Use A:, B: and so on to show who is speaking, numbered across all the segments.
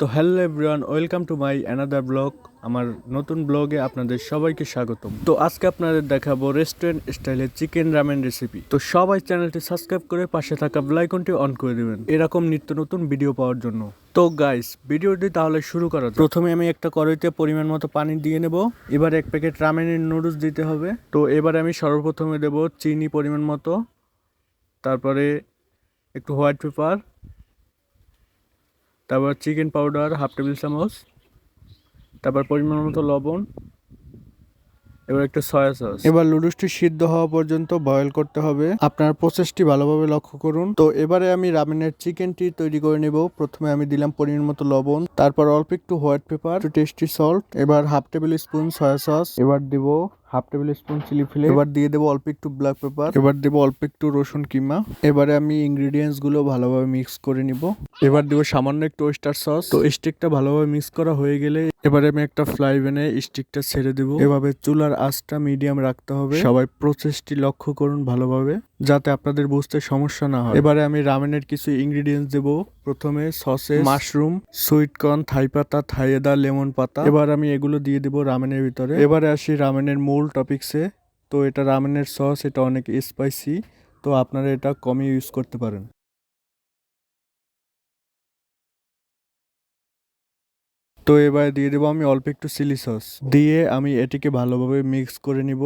A: তো hello everyone welcome to my another blog আমার নতুন ব্লগে আপনাদের সবাইকে স্বাগতম। তো আজকে আপনাদের দেখাবো রেস্টুরেন্ট স্টাইলের চিকেন রামেন রেসিপি তো সবাই চ্যানেলটি সাবস্ক্রাইব করে পাশে থাকা বেলাইকনটি অন করে দেবেন। এরকম নিত্য নতুন ভিডিও পাওয়ার জন্য। তো গাইস ভিডিওটি তাহলে শুরু করা প্রথমে আমি একটা কড়াইতে পরিমাণ মতো পানি দিয়ে নেব। এবার এক প্যাকেট রামেনের নুডলস দিতে হবে। তো এবারে আমি সর্বপ্রথমে দেব চিনি পরিমাণ মতো। তারপরে একটু হোয়াইট পেপার তারপর চিকেন পাউডার হাফ টেবিল চামচ, তারপর পরিমাণ মতো লবণ, এবার একটু সয়া সস এবার লুডুসটি সিদ্ধ হওয়া পর্যন্ত বয়েল করতে হবে। আপনার প্রসেসটি ভালোভাবে লক্ষ্য করুন। তো এবারে আমি রামেনের চিকেনটি তৈরি করে নেব। প্রথমে আমি দিলাম পরিমাণ মতো লবণ, তারপর অল্প একটু হোয়াইট পেপার টেস্টি সল্ট এবার half tablespoon soya sauce এবার দিব half tablespoon chilli flakes. এবার দিয়ে দেবো অল্প একটু ব্ল্যাক পেপার এবার দেবো অল্প একটু রসুন কিমা। এবারে আমি ইনগ্রিডিয়েন্টসগুলো ভালোভাবে মিক্স করে নিব। এবার দিব সামান্য একটু ওয়েস্টার সস তো স্টিকটা ভালোভাবে মিক্স করা হয়ে গেলে এবারে আমি একটা ফ্লাই ভেনে স্টিকটা ছেড়ে দিব। এভাবে চুলার আঁচটা মিডিয়াম রাখতে হবে। সবাই প্রসেসটি লক্ষ্য করুন ভালোভাবে যাতে আপনাদের বুঝতে সমস্যা না হয়। এবারে আমি রামেনের কিছু ইনগ্রিডিয়েন্টস দেব। প্রথমে সসে মাশরুম সুইট কর্ন থাই পাতা থাইয়েদা লেমন পাতা। এবার আমি এগুলো দিয়ে দেব রামেনের ভিতরে। এবারে আসি রামেনের মূল টপিকসে তো এটা রামেনের সস এটা অনেক স্পাইসি তো আপনারা এটা কমই ইউজ করতে পারেন। তো এবার দিয়ে দেবো আমি অল্প একটু চিলি সস দিয়ে আমি এটিকে ভালোভাবে মিক্স করে নিব।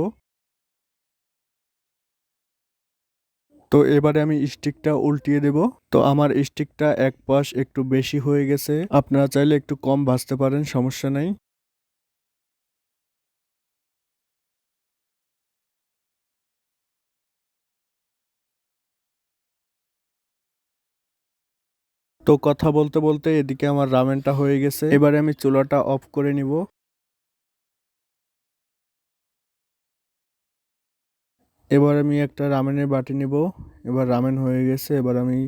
A: তো এবারে আমি স্টিকটা উল্টিয়ে দেব। তো আমার স্টিকটা এক পাশ একটু বেশি হয়ে গেছে। আপনারা চাইলে একটু কম ভাজতে পারেন, সমস্যা নাই। তো কথা বলতে বলতে এদিকে আমার রামেনটা হয়ে গেছে। এবারে আমি চুলাটা অফ করে নিব। এবার আমি একটা রামেনের বাটি নিব। এবার রামেন হয়ে গেছে, এবার আমি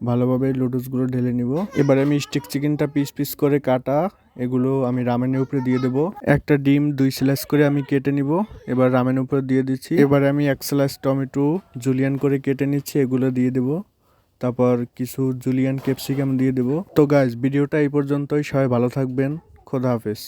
A: ভালোভাবে লুডুসগুলো ঢেলে নিব। এবার আমি স্টিক চিকেনটা পিস পিস করে কাটা, এগুলো আমি রামেনের উপরে দিয়ে দেব। একটা ডিম দুই স্লাইস করে আমি কেটে নিব, এবার রামেনের উপরে দিয়ে দিচ্ছি। এবার আমি এক স্লাইস টমেটো জুলিয়ান করে কেটে নিচ্ছি, এগুলো দিয়ে দেব। তারপর কিছু জুলিয়ান ক্যাপসিকাম দিয়ে দেব। তো গাইজ ভিডিওটা এই পর্যন্তই, সবাই ভালো থাকবেন, খোদা হাফেজ।